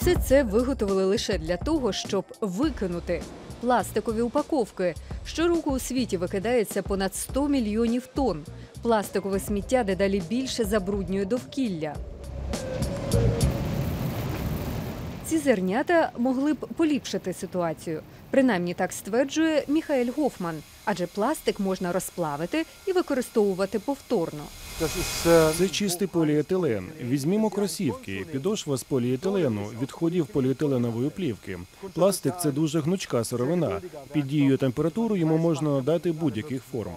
Усе це виготовили лише для того, щоб викинути пластикові упаковки. Щороку у світі викидається понад 100 мільйонів тонн. Пластикове сміття дедалі більше забруднює довкілля. Ці зернята могли б поліпшити ситуацію. Принаймні так стверджує Міхаель Гофман, адже пластик можна розплавити і використовувати повторно. Це чистий поліетилен. Візьмімо кросівки, підошва з поліетилену, відходів поліетиленової плівки. Пластик це дуже гнучка сировина. Під дією температури йому можна надати будь-яких форм.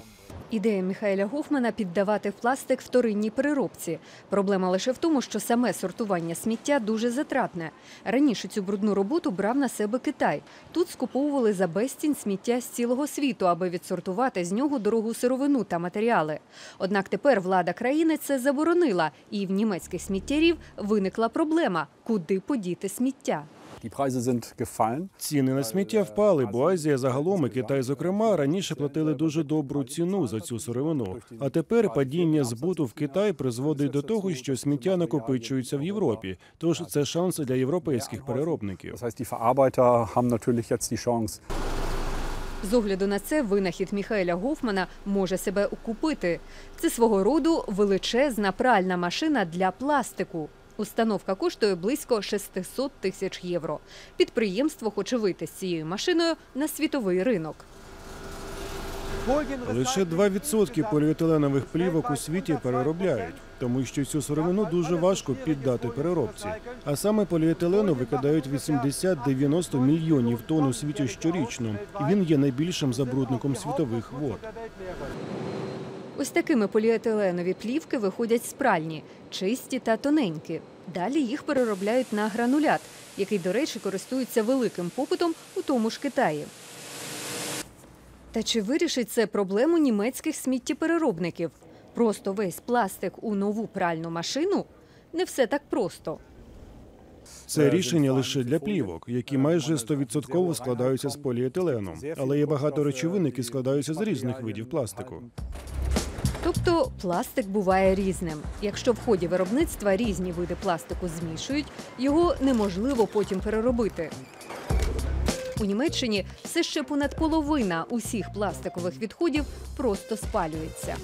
Ідея Міхаеля Гофмана піддавати пластик вторинній переробці. Проблема лише в тому, що саме сортування сміття дуже затратне. Раніше цю брудну роботу брав на себе Китай. Тут скуповували за безцінь сміття з цілого світу, аби відсортувати з нього дорогу сировину та матеріали. Однак тепер влада країни це заборонила, і в німецьких сміттярів виникла проблема, куди подіти сміття. Ціни на сміття впали, бо Азія загалом і Китай, зокрема, раніше платили дуже добру ціну за цю сировину. А тепер падіння збуту в Китай призводить до того, що сміття накопичується в Європі. Тож це шанс для європейських переробників. З огляду на це винахід Міхаеля Гофмана може себе окупити. Це свого роду величезна пральна машина для пластику. Установка коштує близько 600 тисяч євро. Підприємство хоче вийти з цією машиною на світовий ринок. Лише 2% поліетиленових плівок у світі переробляють, тому що цю сировину дуже важко піддати переробці. А саме поліетилену викидають 80-90 мільйонів тонн у світі щорічно. І він є найбільшим забрудником світових вод. Ось такими поліетиленові плівки виходять з пральні, чисті та тоненькі. Далі їх переробляють на гранулят, який, до речі, користується великим попитом у тому ж Китаї. Та чи вирішить це проблему німецьких сміттєпереробників? Просто весь пластик у нову пральну машину? Не все так просто. Це рішення лише для плівок, які майже 100% складаються з поліетилену. Але є багато речовин, які складаються з різних видів пластику. Тобто пластик буває різним. Якщо в ході виробництва різні види пластику змішують, його неможливо потім переробити. У Німеччині все ще понад половина усіх пластикових відходів просто спалюється.